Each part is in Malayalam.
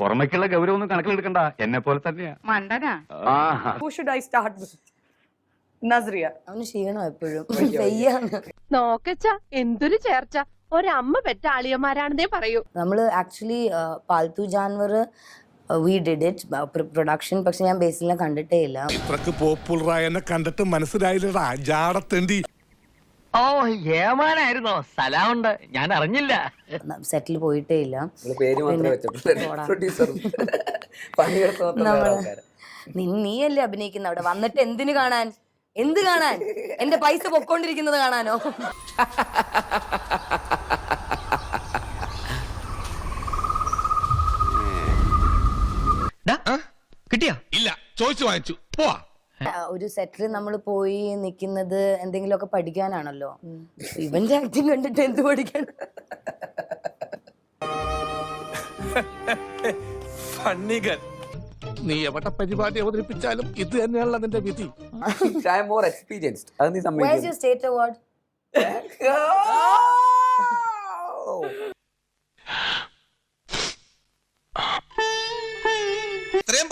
പുറമേക്കുള്ള ഗൗരവം ഒന്നും കണക്കിലെടുക്കണ്ട. എന്നെ പോലെ തന്നെയാ. മണ്ടനാ? ആ. Should I. അവന് ക്ഷീണം എപ്പോഴും. നോക്കച്ച എന്തൊരു ചേർച്ച. ഒരമ്മ പെറ്റ ആളിയന്മാരാണെന്നേ പറയൂ. നമ്മൾ actually Palthu Janwar we did it production പക്ഷെ ഞാൻ ബേസിലിനെ കണ്ടിട്ടേ ഇല്ല. ഇത്രക്ക് പോപ്പുലറായെന്നെ കണ്ടിട്ട് മനസ്സിലായില്ലടാ. ജാടത്തേണ്ടി. ഓ ഏമാനായിരുന്നോ സ്ഥലമുണ്ട്. ഞാൻ അറിഞ്ഞില്ല. സെറ്റിൽ പോയിട്ടേ ഇല്ല. നീ അല്ലേ അഭിനയിക്കുന്ന അവിടെ? വന്നിട്ട് എന്തിനു കാണാൻ? എന്ത് കാണാൻ? എന്റെ പൈസ പൊക്കോണ്ടിരിക്കുന്നത് കാണാനോ? കിട്ടിയാ? ഇല്ല ചോദിച്ചു വാങ്ങിച്ചു. പോവാ. ഒരു സെറ്റിൽ നമ്മൾ പോയി നിൽക്കുന്നത് എന്തെങ്കിലുമൊക്കെ പഠിക്കാനാണല്ലോ. ഇവന്റെ ആക്ടിങ് കണ്ടിട്ട് എന്ത് പഠിക്കാൻ? ഫണ്ണികൾ. നീ എവിടെ പരിപാടി അവതരിപ്പിച്ചാലും ഇത് തന്നെയാണല്ലോ അതിന്റെ വിധി. ഐ am മോർ എക്സ്പീരിയൻസ്ഡ് അത് നീ Where's സമ്മതിക്കുന്നു. your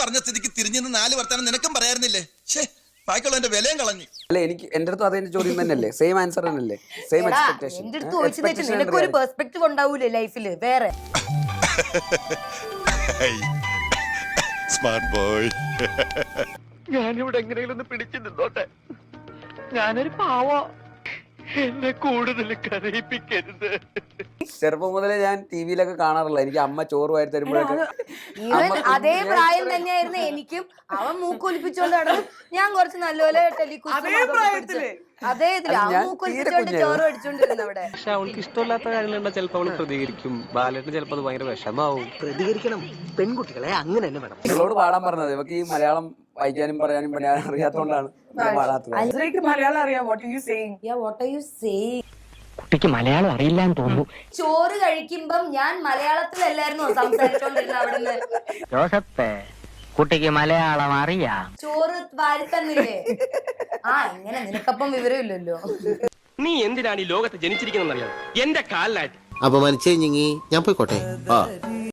പറഞ്ഞ സ്ഥിതിക്ക് തിരിഞ്ഞു നാല് വർത്താനം നിനക്കും പറയാറുന്നില്ലേ? ഷേ ബാക്കിയുള്ള എന്റെ വിലയും കളഞ്ഞു. അല്ല എനിക്ക് എന്റെ അടുത്ത് അതേ ചോദ്യം തന്നെയല്ലേ? സെയിം ആൻസർ തന്നെയല്ലേ? സെയിം എക്സ്പെക്ടേഷൻ എന്റെ അടുത്ത് ചോദിച്ചു നിനക്ക് ഒരു പെർസ്പെക്ടീവ് ഉണ്ടാവൂലേ ലൈഫിൽ വേറെ. സ്മാർട്ട് ബോയ് ഞാനിവിടെ എങ്ങനെയെങ്കിലും ഒന്ന് പിടിച്ചു നിന്നോട്ടെ. ഞാനൊരു പാവോ. എന്നെ കൂടുതൽ കരയിപ്പിക്കരുത്. ചെറുപ്പം മുതലേ ഞാൻ ടി വിയിലൊക്കെ കാണാറില്ല എനിക്ക് അമ്മ ചോറ് വാരി തരുമ്പോഴൊക്കെ ഇവൻ അതേ പ്രായം തന്നെയായിരുന്നു എനിക്കും. അവൻ മൂക്കൊലിപ്പിച്ചോണ്ട് നടന്നു ഞാൻ കുറച്ച് നല്ലപോലെ ടെലിക്കൂസും അതേ ഇതിൽ അവൻ മൂക്കൊലിപ്പിച്ചോണ്ട് ചോറ് അടിച്ചോണ്ടിരുന്നു അവിടെ. പക്ഷെ അവൾക്ക് ഇഷ്ടമില്ലാത്ത കാര്യങ്ങളുണ്ട് ചിലപ്പോ അവൾ പ്രതികരിക്കും. ബാലേട്ടന് ചിലപ്പോ അത് ഭയങ്കര വിഷമാവും. പ്രതികരിക്കണം. പെൺകുട്ടികളെ അങ്ങനെ തന്നെ വേണം. ഇവളോട് പാടാൻ പറഞ്ഞത് ഇവക്ക് ഈ മലയാളം വായിക്കാനും പറയാനും മലയാളം അറിയാത്തോണ്ടാണ്. പാടാത്തത്. മലയാളം അറിയാം you saying ya what are you saying? കുട്ടിക്ക് മലയാളം അറിയില്ല എന്ന് തോന്നുന്നു. ചോറ് കഴിക്കുമ്പം ഞാൻ മലയാളത്തിലല്ലായിരുന്നോ സംസാരിച്ചോണ്ടിരുന്നത് അവിടുന്ന്. ജോസഫ് കുട്ടിക്ക് മലയാളം അറിയാം. ചോറ് വാരി തന്നില്ലേ? ആ ഇങ്ങനെ നിനക്കപ്പം വിവരമില്ലല്ലോ. നീ എന്തിനാണ് ഈ ലോകത്ത് ജനിച്ചിരിക്കുന്നറിയാം എന്റെ കാലിലായിട്ട്. അപമാനിച്ചേ ഞാൻ പോയിക്കോട്ടെ. ആ.